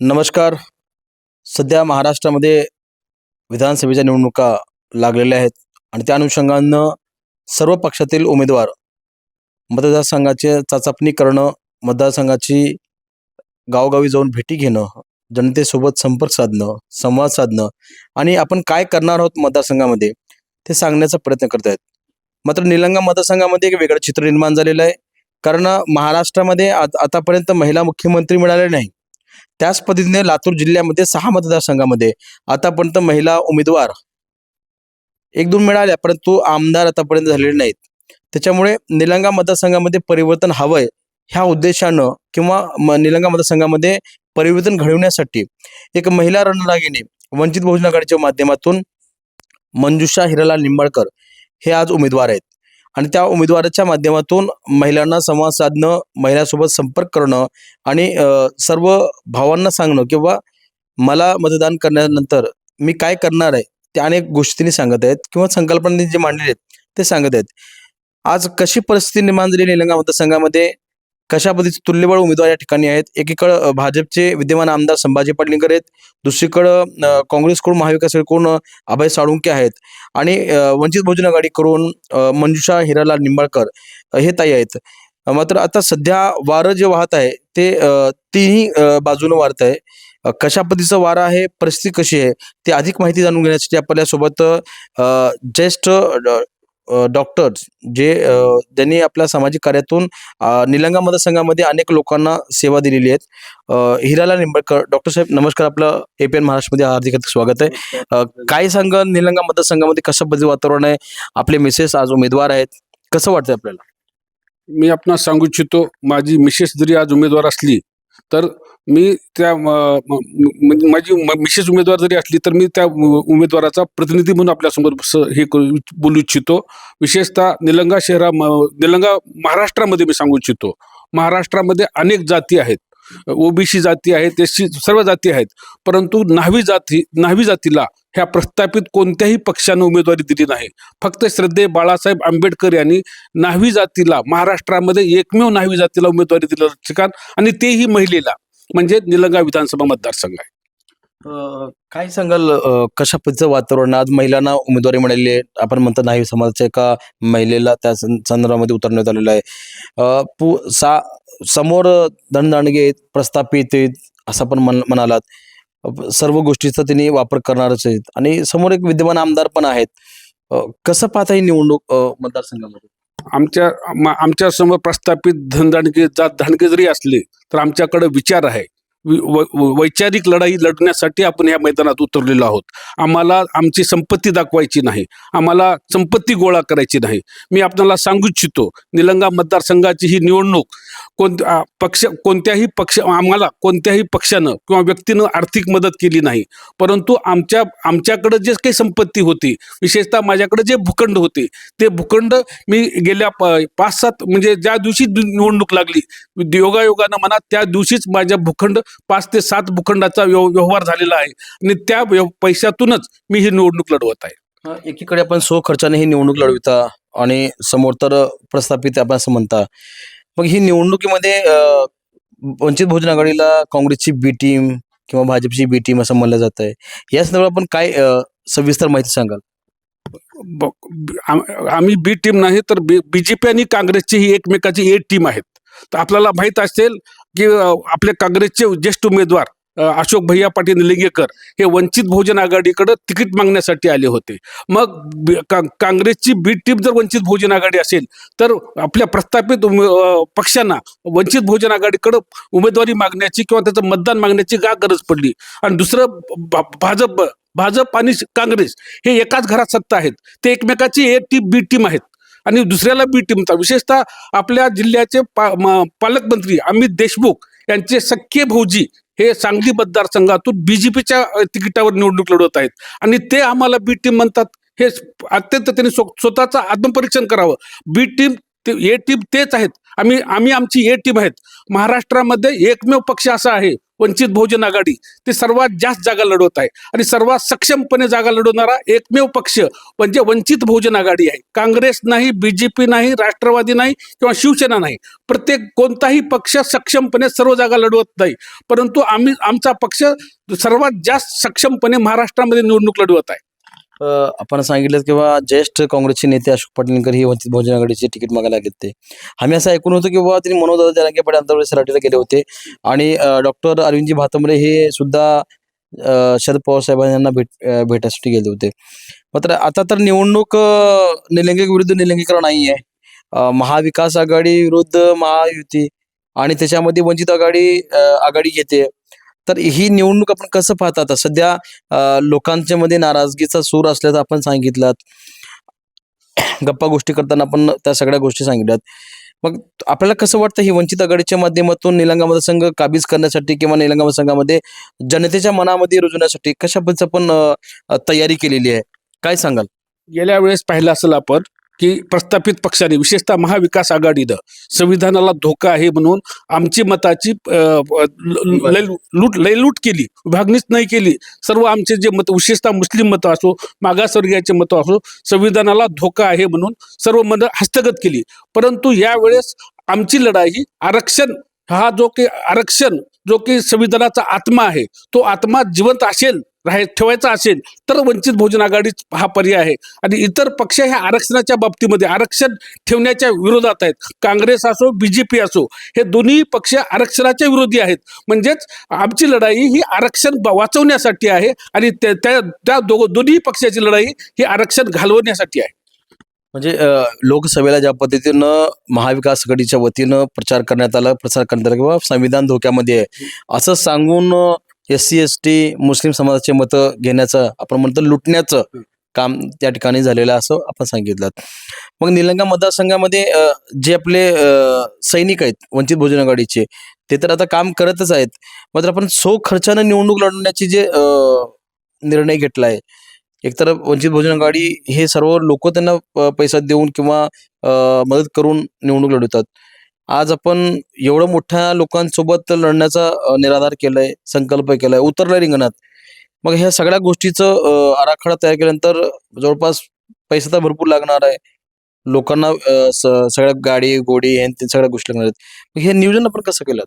नमस्कार. सध्या महाराष्ट्रामध्ये विधानसभेच्या निवडणुका लागलेल्या आहेत आणि त्या अनुषंगानं सर्व पक्षातील उमेदवार मतदारसंघाचे चाचपणी करणं मतदारसंघाची गावोगावी जाऊन भेटी घेणं जनतेसोबत संपर्क साधणं संवाद साधणं आणि आपण काय करणार आहोत मतदारसंघामध्ये ते सांगण्याचा प्रयत्न करत आहेत. मात्र निलंगा मतदारसंघामध्ये एक वेगळं चित्र निर्माण झालेलं आहे. कारण महाराष्ट्रामध्ये आत- आतापर्यंत महिला मुख्यमंत्री मिळाले नाही त्याच पद्धतीने लातूर जिल्ह्यामध्ये सहा मतदारसंघामध्ये आतापर्यंत महिला उमेदवार एक दोन मिळाल्या परंतु आमदार आतापर्यंत झालेले नाहीत. त्याच्यामुळे निलंगा मतदारसंघामध्ये परिवर्तन हवंय ह्या उद्देशानं किंवा निलंगा मतदारसंघामध्ये परिवर्तन घडवण्यासाठी एक महिला रणरागिणी वंचित बहुजन आघाडीच्या माध्यमातून मंजुषा हिरालाल निंबाळकर हे आज उमेदवार आहेत. आणि त्या उमेदवाराच्या माध्यमातून महिलांना संवाद साधणं महिलांसोबत संपर्क करणं आणि सर्व भावांना सांगणं किंवा मला मतदान करण्यानंतर मी काय करणार आहे ते अनेक गोष्टींनी सांगत आहेत किंवा संकल्पनांनी जे मांडलेले आहेत ते सांगत आहेत. आज कशी परिस्थिती निर्माण झाली निलंगा मतदारसंघामध्ये? कशा पद्धतीचे तुल्यबळ उमेदवार या ठिकाणी आहेत? एकीकडं भाजपचे विद्यमान आमदार संभाजी पाटलिंकर आहेत. दुसरीकडं काँग्रेसकडून महाविकासकडून अभय साळुंके आहेत. आणि वंचित बहुजन आघाडीकडून मंजुषा हिरालाल निंबाळकर हे ताई आहेत. मात्र आता सध्या वारं जे वाहत आहे ते तीही तिन्ही बाजूनं वारत आहे. कशा पद्धतीचं वारं आहे परिस्थिती कशी आहे ते अधिक माहिती जाणून घेण्यासाठी आपल्यासोबत ज्येष्ठ डॉक्टर्स जे ज्यांनी आपल्या सामाजिक कार्यातून निलंगा मतदारसंघामध्ये अनेक लोकांना सेवा दिलेली आहेत. हिराला निंबाळकर डॉक्टर साहेब नमस्कार. आपलं ए पी एन महाराष्ट्रमध्ये हार्दिक हार्दिक स्वागत आहे. काय सांगा निलंगा मतदारसंघामध्ये कसं पद्धती वातावरण आहे? आपले मिसेस आज उमेदवार आहेत. कसं वाटतंय आपल्याला? मी आपणास सांगू इच्छितो माझी मिसेस जरी आज उमेदवार असली तर मी त्या म्हणजे माझी म- मिसेस उमेदवार जरी असली तर मी त्या उमेदवाराचा प्रतिनिधी म्हणून आपल्यासमोर स- हे करू बोलू इच्छितो. विशेषतः निलंगा शहरा म- निलंगा महाराष्ट्रामध्ये मी सांगू इच्छितो. महाराष्ट्रामध्ये अनेक जाती आहेत. ओबीसी जाती आहेत त्याची सर्व जाती आहेत. परंतु न्हावी जाती न्हावी जातीला ह्या प्रस्थापित कोणत्याही पक्षानं उमेदवारी दिली नाही. फक्त श्रद्धे बाळासाहेब आंबेडकर यांनी न्हावी जातीला महाराष्ट्रामध्ये एकमेव न्हावी जातीला उमेदवारी दिलं ठिकाण आणि तेही महिलेला. म्हणजे निलंगा विधानसभा मतदारसंघ आहे. अ, काय सांगाल अ, कशा पद्धतीचं वातावरण आज महिलांना उमेदवारी मिळाली आहे? आपण म्हणतो नाही समाजाच्या एका महिलेला त्या सं- संदर्भामध्ये उतरण्यात आलेलं आहे. अ, पु सा समोर धनदांडगे आहेत, प्रस्थापित आहेत असं पण म्हण म्हणालात. अ, सर्व गोष्टीचा त्यांनी वापर करणारच आहेत. आणि समोर एक विद्यमान आमदार पण आहेत. अ, कसं पाहता ही निवडणूक अ, मतदारसंघामध्ये? आमच्या आमच्यासमोर आमच्यासमोर प्रस्थापित धनदांडगे जात दांडगे जरी असले तर आमच्याकडे विचार आहे. वैचारिक लढाई लढण्यासाठी आपण या मैदानात उतरलेलो आहोत. आम्हाला आमची संपत्ती दाखवायची नाही. आम्हाला संपत्ती गोळा करायची नाही. मी आपल्याला सांगू इच्छितो निलंगा मतदारसंघाची ही निवडणूक कोण पक्ष कोणत्याही पक्ष आम्हाला कोणत्याही पक्षानं किंवा व्यक्तीनं आर्थिक मदत केली नाही. परंतु आमच्या आमच्याकडं जे काही संपत्ती होती विशेषतः माझ्याकडे जे भूखंड होते ते भूखंड मी गेल्या प- पाच सात म्हणजे ज्या दिवशी निवडणूक लागली योगायोगानं म्हणा त्या दिवशीच माझ्या भूखंड पाच ते सात भूखंडाचा व्यव- व्यवहार झालेला आहे. आणि त्या पैशातूनच मी ही निवडणूक लढवत आहे. एकीकडे आपण सो खर्चाने ही निवडणूक लढविता आणि समोर तर प्रस्थापित आपण असं म्हणता. मग ही निवडणुकीमध्ये वंचित बहुजन आघाडीला काँग्रेसची बी टीम किंवा भाजपची बी टीम असं म्हणलं जात आहे. या संदर्भात आपण काय सविस्तर माहिती सांगाल? आम्ही बी टीम नाही तर बीजेपी आणि काँग्रेसची ही एकमेकाची ए टीम आहेत. तर आपल्याला माहीत असेल की आपले काँग्रेसचे ज्येष्ठ उमेदवार अशोक भैया पाटील निलिंगेकर हे वंचित बहुजन आघाडीकडे तिकीट मागण्यासाठी आले होते. मग का- काँग्रेसची बी टीम जर वंचित बहुजन आघाडी असेल तर आपल्या प्रस्थापित उमे- पक्षांना वंचित बहुजन आघाडीकडे उमेदवारी मागण्याची किंवा त्याचं मतदान मागण्याची का गरज पडली? आणि दुसरं भाजप भाजप आणि काँग्रेस हे एकाच घरात सत्ता आहेत. ते एकमेकाची ए टीम बी टीम आहेत. आणि दुसऱ्याला बी टीमचा विशेषतः आपल्या जिल्ह्याचे पा म- पालकमंत्री अमित देशमुख यांचे सख्खे भाऊजी हे सांगली मतदारसंघातून बीजेपीच्या तिकिटावर निवडणूक लढवत आहेत. आणि ते आम्हाला बी टीम म्हणतात हे अत्यंत त्यांनी स्व- स्वतःचं आत्मपरीक्षण करावं. बी टीम ते ए टीम तेच आहेत. आम्ही आम्ही आमची ए टीम आहेत. महाराष्ट्रामध्ये एकमेव पक्ष असा आहे. वंचित बहुजन आघाडी ते सर्वात जास्त जागा लढवत आहे. आणि सर्वात सक्षमपणे जागा लढवणारा एकमेव पक्ष म्हणजे वंचित बहुजन आघाडी आहे. काँग्रेस नाही बीजेपी नाही राष्ट्रवादी नाही किंवा शिवसेना नाही. प्रत्येक कोणताही पक्ष सक्षमपणे सर्व जागा लढवत नाही. परंतु आम्ही आमचा पक्ष सर्वात जास्त सक्षमपणे महाराष्ट्रामध्ये निवडणूक लढवत आहे. आपण सांगितलं किंवा ज्येष्ठ काँग्रेसचे नेते अशोक पाटीलकर हे वंचित बहुजन आघाडीचे तिकीट मागायला गेले आम्ही असं ऐकून होतो की बाबा त्यांनी मनोज जरांगे पाटील आंतरराष्ट्रीय सराटीला गेले होते. आणि डॉक्टर अरविंदजी भातंबरे हे सुद्धा शरद पवार साहेबांना भेट अ, भेटायसाठी गेले होते. मात्र आता तर निवडणूक निलंगिक विरुद्ध निलंगेकर नाही आहे महाविकास आघाडी विरुद्ध महायुती. आणि त्याच्यामध्ये वंचित आघाडी आघाडी घेते. तर ही निवडणूक आपण कसं पाहता आता? सध्या लोकांच्या मध्ये नाराजगीचा सूर असल्याचं आपण सांगितलं गप्पा गोष्टी करताना आपण त्या सगळ्या गोष्टी सांगितल्यात. मग आपल्याला कसं वाटतं ही वंचित आघाडीच्या माध्यमातून निलंगा मतदारसंघ काबीज करण्यासाठी किंवा निलंगा मतदारसंघामध्ये जनतेच्या मनामध्ये रुजवण्यासाठी कशा पद्धतीचं आपण तयारी केलेली आहे? काय सांगाल? गेल्या वेळेस पाहिलं असेल आपण की प्रस्थापित पक्षाने विशेषतः महाविकास आघाडीनं संविधानाला धोका आहे म्हणून आमची मताची लूट लयलूट केली. विभागणीच नाही केली. सर्व आमचे जे मत विशेषतः मुस्लिम मतं असो मागासवर्गीयाचे मतं असो संविधानाला धोका आहे म्हणून सर्व मतं हस्तगत केली. परंतु यावेळेस आमची लढाई ही आरक्षण हा जो की आरक्षण जो की संविधानाचा आत्मा आहे तो आत्मा जिवंत असेल राहाय ठेवायचा असेल तर वंचित बहुजन आघाडी हा पर्याय आहे. आणि इतर पक्ष हे आरक्षणाच्या बाबतीमध्ये आरक्षण ठेवण्याच्या विरोधात आहेत. काँग्रेस असो बी जे पी असो हे दोन्ही पक्ष आरक्षणाच्या विरोधी आहेत. म्हणजेच आमची लढाई ही आरक्षण ब- वाचवण्यासाठी आहे आणि त्या त्या त्या दोन्ही पक्षाची लढाई ही आरक्षण घालवण्यासाठी आहे. म्हणजे लोकसभेला ज्या पद्धतीनं महाविकास आघाडीच्या वतीनं प्रचार करण्यात आला प्रचार करण्यात आला किंवा संविधान धोक्यामध्ये आहे असं सांगून एस सी एस टी मुस्लिम समाजाचे मतं घेण्याचं आपण म्हणतो लुटण्याचं काम त्या ठिकाणी झालेलं असं आपण सांगितलं. मग निलंगा मतदारसंघामध्ये जे आपले सैनिक आहेत वंचित बहुजन आघाडीचे ते तर आता काम करतच आहेत. मात्र आपण सो खर्चानं निवडणूक लढवण्याची जे निर्णय घेतला आहे एकतर वंचित बहुजन आघाडी हे सर्व लोक त्यांना पैसा देऊन किंवा अ, मदत करून निवडणूक लढवतात. आज आपण एवढं मोठ्या लोकांसोबत लढण्याचा निराधार केलाय संकल्प केलाय उतरलाय रिंगणात. मग ह्या सगळ्या गोष्टीचं आराखडा तयार केल्यानंतर जवळपास पैसा तर भरपूर लागणार आहे. लोकांना स- सगळ्या गाडी गोडी हे सगळ्या गोष्टी लागणार आहेत. हे नियोजन आपण कसं केलं?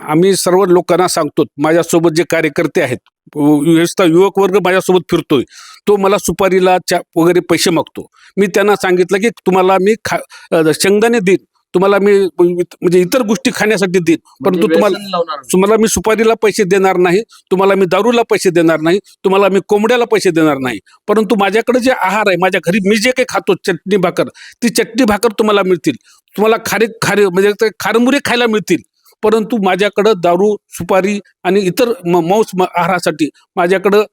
आम्ही सर्व लोकांना सांगतो माझ्यासोबत जे कार्यकर्ते आहेत विशेषतः युवक वर्ग माझ्यासोबत फिरतोय तो मला सुपारीला चा वगैरे पैसे मागतो. मी त्यांना सांगितलं की तुम्हाला मी खा शेंगदाणे देईन. तुम्हाला मी म्हणजे इतर गोष्टी खाण्यासाठी देईन परंतु तुम्हाला तुम्हाला मी सुपारीला पैसे देणार नाही तुम्हाला मी दारूला पैसे देणार नाही तुम्हाला मी कोंबड्याला पैसे देणार नाही. परंतु माझ्याकडे जे आहार आहे माझ्या घरी मी जे काही खातो चटणी भाकर ती चटणी भाकर तुम्हाला मिळतील. तुम्हाला खारे खारे म्हणजे खारमुरे खायला मिळतील. परंतु माझ्याकडं दारू सुपारी आणि इतर मांस आहारासाठी माझ्याकडं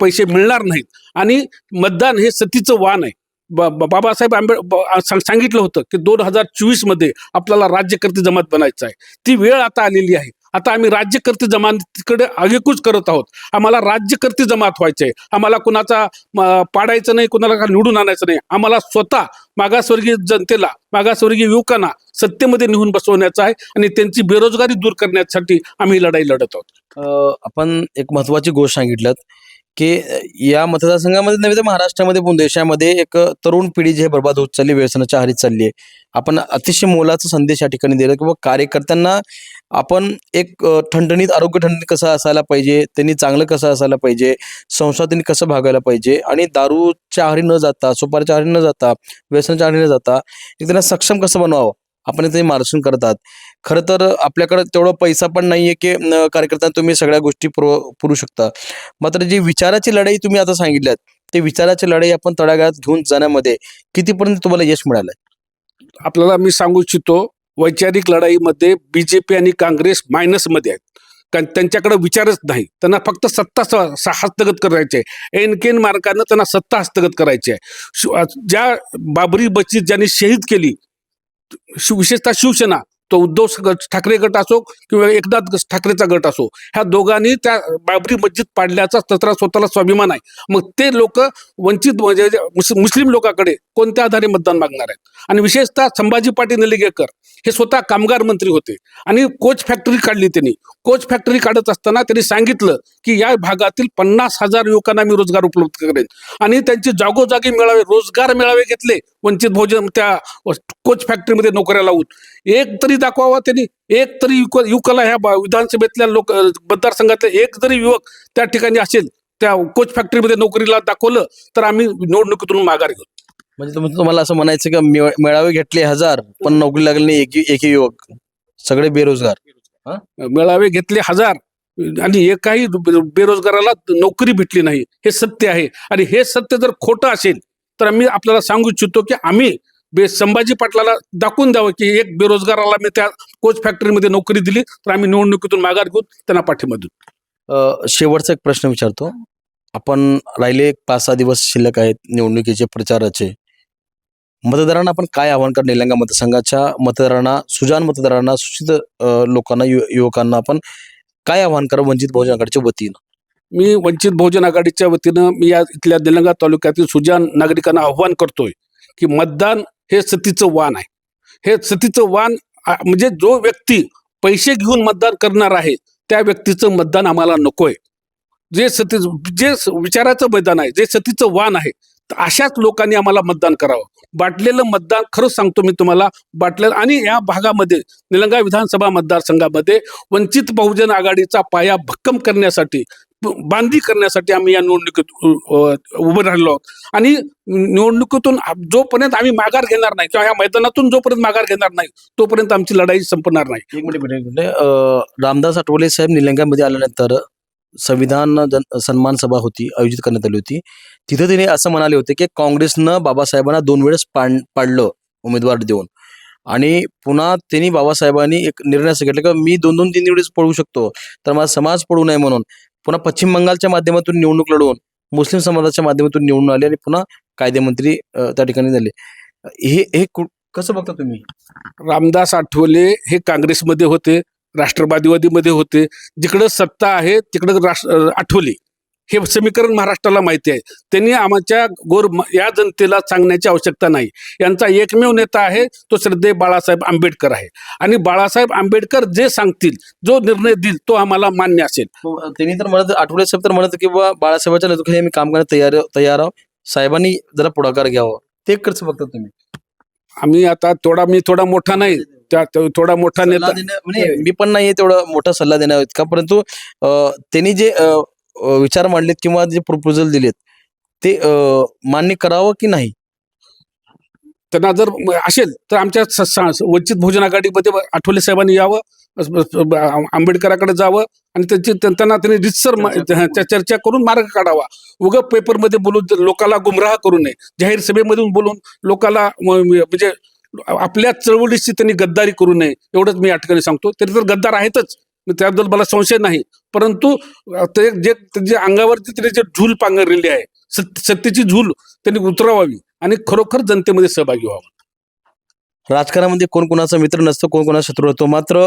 पैसे मिळणार नाहीत. आणि मतदान हे सतीचं वाण आहे. बाबासाहेब आंबेड सांगितलं होतं की दोन हजार चोवीसमध्ये आपल्याला राज्यकर्ते जमात बनायचं आहे. ती वेळ आता आलेली आहे. आता आम्ही राज्यकर्ते जमातीकडे आगेकूच करत आहोत. आम्हाला राज्यकर्ते जमात व्हायचे आहे आम्हाला कुणाचा पाडायचं नाही कुणाला का निवडून आणायचं नाही. आम्हाला स्वतः मागासवर्गीय जनतेला मागासवर्गीय युवकांना सत्तेमध्ये निहून बसवण्याचं आहे आणि त्यांची बेरोजगारी दूर करण्यासाठी आम्ही लढाई लढत आहोत. आपण एक महत्वाची गोष्ट सांगितलं की या मतदारसंघामध्ये नव्हे तर महाराष्ट्रामध्ये पण देशामध्ये एक तरुण पिढी जी बर्बाद होत चालली व्यसनाच्या आहारी चालली आहे. आपण अतिशय मोलाचा संदेश या ठिकाणी दिला किंवा कार्यकर्त्यांना आपण एक अ, ठणठणीत आरोग्य ठणठणीत कसं असायला पाहिजे त्यांनी चांगलं कसं असायला पाहिजे संसार त्यांनी कसं भागायला पाहिजे आणि दारूच्या आहारी न जाता सुपारीच्या आहारी न जाता व्यसनाच्या आहारी न जाता एक त्यांना सक्षम कसं बनवावं? आपण ते मार्गदर्शन करतात. खरं तर आपल्याकडे तेवढा पैसा पण नाहीये की कार्यकर्ता कार्यकर्त्यांना तुम्ही सगळ्या गोष्टी पुरव पुरू शकता. मात्र जी विचाराची लढाई तुम्ही आता सांगितल्यात ते विचाराची लढाई आपण तळागाळात घेऊन जाण्यामध्ये कितीपर्यंत तुम्हाला यश मिळालंय आपल्याला मी सांगू इच्छितो वैचारिक लढाईमध्ये बीजेपी आणि काँग्रेस मायनसमध्ये आहेत. कारण त्यांच्याकडे विचारच नाही. त्यांना फक्त सत्ता स- हस्तगत करायची आहे. एनकेन मार्गानं त्यांना सत्ता हस्तगत करायची आहे. ज्या बाबरी बचित ज्यांनी शहीद केली विशेषतः शिवसेना तो उद्धव गट ठाकरे गट असो किंवा एकनाथ ठाकरेचा गट असो ह्या दोघांनी त्या बाबरी मस्जिद पाडल्याचा तत्रा स्वतःला स्वाभिमान आहे. मग ते लोक वंचित म्हणजे मुस्लिम लोकांकडे कोणत्या आधारे मतदान मागणार आहेत? आणि विशेषतः संभाजी पाटील निलंगेकर हे स्वतः कामगार मंत्री होते. आणि कोच फॅक्टरी काढली त्यांनी. कोच फॅक्टरी काढत असताना त्यांनी सांगितलं की या भागातील पन्नास हजार युवकांना मी रोजगार उपलब्ध करेन. आणि त्यांचे जागोजागी मिळावे रोजगार मेळावे घेतले. वंचित भोजन त्या कोच फॅक्टरीमध्ये नोकऱ्या लावून. एक तरी दाखवावा त्यांनी. एक तरी युवक युवकाला ह्या विधानसभेतल्या लोक मतदारसंघातले एक जरी युवक त्या ठिकाणी असेल त्या कोच फॅक्टरीमध्ये नोकरीला दाखवलं तर आम्ही निवडणुकीतून माघार घेऊ. म्हणजे तुम- तुम्हाला असं म्हणायचं का मेळ- मेळावे घेतले हजार पण नोकरी लागली नाही एकही एकही युवक. सगळे बेरोजगार. मेळावे घेतले हजार आणि एकाही बेरोजगाराला नोकरी भेटली नाही. हे सत्य आहे. आणि हे सत्य जर खोटं असेल तर आम्ही आपल्याला सांगू इच्छितो की आम्ही बे संभाजी पाटलाला दाखवून द्यावं की एक बेरोजगाराला मी त्या कोच फॅक्टरीमध्ये नोकरी दिली तर आम्ही निवडणुकीतून माघार घेऊन त्यांना पाठिंबा देऊ शेवटचा एक प्रश्न विचारतो. आपण राहिले पाच सहा दिवस शिल्लक आहेत निवडणुकीचे प्रचाराचे. मतदारांना आपण काय आव्हान कर निलंगा मतदारसंघाच्या मतदारांना सुजान मतदारांना सुशित लोकांना यु- युवकांना आपण काय आव्हान करा वंचित बहुजन आघाडीच्या वतीनं. मी वंचित बहुजन आघाडीच्या वतीनं मी या इथल्या निलंगा तालुक्यातील सुजान नागरिकांना आव्हान करतोय की मतदान हे सतीचं वाण आहे. हे सतीचं वाण म्हणजे जो व्यक्ती पैसे घेऊन मतदान करणार आहे त्या व्यक्तीचं मतदान आम्हाला नकोय. जे सती जे विचाराचं मैदान आहे जे सतीचं वाण आहे अशाच लोकांनी आम्हाला मतदान करावं. बाटलेलं मतदान खरंच सांगतो मी तुम्हाला. बाटलेलं आणि या भागामध्ये निलंगा विधानसभा मतदारसंघामध्ये वंचित बहुजन आघाडीचा पाया भक्कम करण्यासाठी बांधी करण्यासाठी आम्ही या निवडणुकीत उभं राहिलो आहोत. आणि निवडणुकीतून जोपर्यंत आम्ही माघार घेणार नाही किंवा या मैदानातून जोपर्यंत माघार घेणार नाही तोपर्यंत आमची लढाई संपणार नाही. रामदास आठवले साहेब निलंग्यामध्ये आल्यानंतर संविधान जन सन्मान सभा होती आयोजित करण्यात आली होती. तिथे तिने असं म्हणाले होते की काँग्रेसनं बाबासाहेबांना दोन वेळेस पाड पाडलं उमेदवार देऊन. आणि पुन्हा त्यांनी बाबासाहेबांनी एक निर्णय असं घेतला की मी दोन दोन तीन वेळेस पळू शकतो तर माझा समाज पडू नये म्हणून. पुन्हा पश्चिम बंगालच्या माध्यमातून निवडणूक लढवून मुस्लिम समाजाच्या माध्यमातून निवडून आले आणि पुन्हा कायदेमंत्री त्या ठिकाणी झाले. हे हे कु- कसं बघता तुम्ही? रामदास आठवले हे काँग्रेसमध्ये होते. राष्ट्रवादीवादीमध्ये होते. जिकडं सत्ता आहे तिकडं राष्ट्र आठवले. हे समीकरण महाराष्ट्राला माहिती आहे. त्यांनी आमच्या गोर या जनतेला सांगण्याची आवश्यकता नाही. यांचा एकमेव नेता आहे तो श्रद्धे बाळासाहेब आंबेडकर आहे. आणि बाळासाहेब आंबेडकर जे सांगतील जो निर्णय देईल तो आम्हाला मान्य असेल. हो, त्यांनी तर म्हणत आठवले साहेब तर म्हणत की बा बाळासाहेबांच्या नेतृत्वाखाली आम्ही काम करण्यात तयार तयार आहोत. साहेबांनी जरा पुढाकार घ्यावा. ते करच बघता तुम्ही. आम्ही आता थोडा मी थोडा मोठा नाही. त्या थोडा मोठा सल्ला नेता. म्हणजे मी पण नाहीये तेवढा मोठा सल्ला देणार इतका परंतु अ, त्यांनी जे अ, अ, विचार मांडलेत किंवा जे प्रपोजल दिलेत ते अ, मान्य करावं की नाही? त्यांना जर असेल तर आमच्या वंचित भोजन आघाडीमध्ये आठवले साहेबांनी यावं आंबेडकराकडे जावं आणि त्यांची त्यां- त्यांना त्यांनी रितसर चर्चा करून. मार्ग काढावा. उग पेपरमध्ये बोलून लोकाला गुमराह करू नये जाहीर सभेमधून बोलून लोकाला म्हणजे आपल्या चळवळीची त्यांनी गद्दारी करू नये एवढंच मी या ठिकाणी सांगतो. तरी तर गद्दार आहेतच. त्याबद्दल मला संशय नाही. परंतु ते जे जे अंगावरती त्याने जे झूल पांघरलेली आहे सत- सत्तेची झूल त्यांनी उतरवावी. आणि खरोखर जनतेमध्ये सहभागी व्हावं. राजकारणामध्ये कोण कोणाचा मित्र नसतो कोण कोणाचा शत्रू होतो मात्र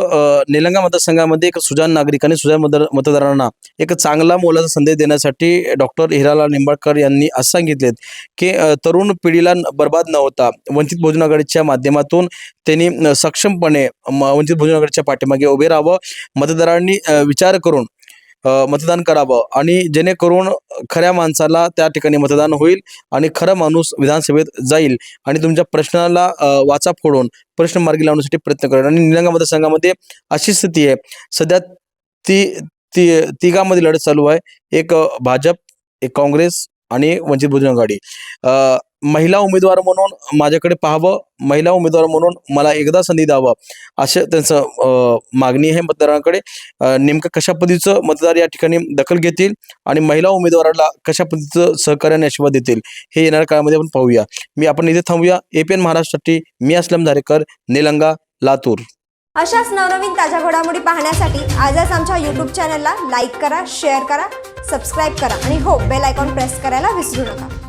निलंगा मतदारसंघामध्ये एक सुजान नागरिकांनी सुजान मतदार मतदारांना एक चांगला मोलाचा संदेश देण्यासाठी डॉक्टर हिरालाल निंबाळकर यांनी असं सांगितलेत की तरुण पिढीला बर्बाद न होता वंचित बहुजन आघाडीच्या माध्यमातून त्यांनी सक्षमपणे वंचित बहुजन आघाडीच्या पाठीमागे उभे राहावं. मतदारांनी विचार करून मतदान करावं. आणि जेणेकरून खऱ्या माणसाला त्या ठिकाणी मतदान होईल आणि खरा माणूस विधानसभेत जाईल. आणि तुमच्या प्रश्नाला वाचा फोडून प्रश्न मार्गी लावण्यासाठी प्रयत्न करेल आणि निलंगा मतदारसंघामध्ये अशी स्थिती आहे. सध्या ती ती तिघांमध्ये लढत चालू आहे. एक भाजप एक काँग्रेस आणि वंचित बहुजन आघाडी. महिला उमेदवार म्हणून माझ्याकडे पाहावं महिला उमेदवार म्हणून मला एकदा संधी द्यावं असं त्यांचं मागणी आहे मतदारांकडे. नेमकं कशा पद्धतीचं मतदार या ठिकाणी दखल घेतील आणि महिला उमेदवाराला कशा पद्धतीचं सहकार्याने आशीर्वाद देतील हे येणाऱ्या काळामध्ये आपण पाहूया. मी आपण इथे थांबूया. एपीएन महाराष्ट्रासाठी मी असलम धारेकर निलंगा लातूर. अशाच नवनवीन ताज्या घडामोडी पाहण्यासाठी आजच आमच्या यूट्यूब चॅनलला लाईक करा शेअर करा सबस्क्राईब करा आणि हो बेल आयकॉन प्रेस करायला विसरू नका.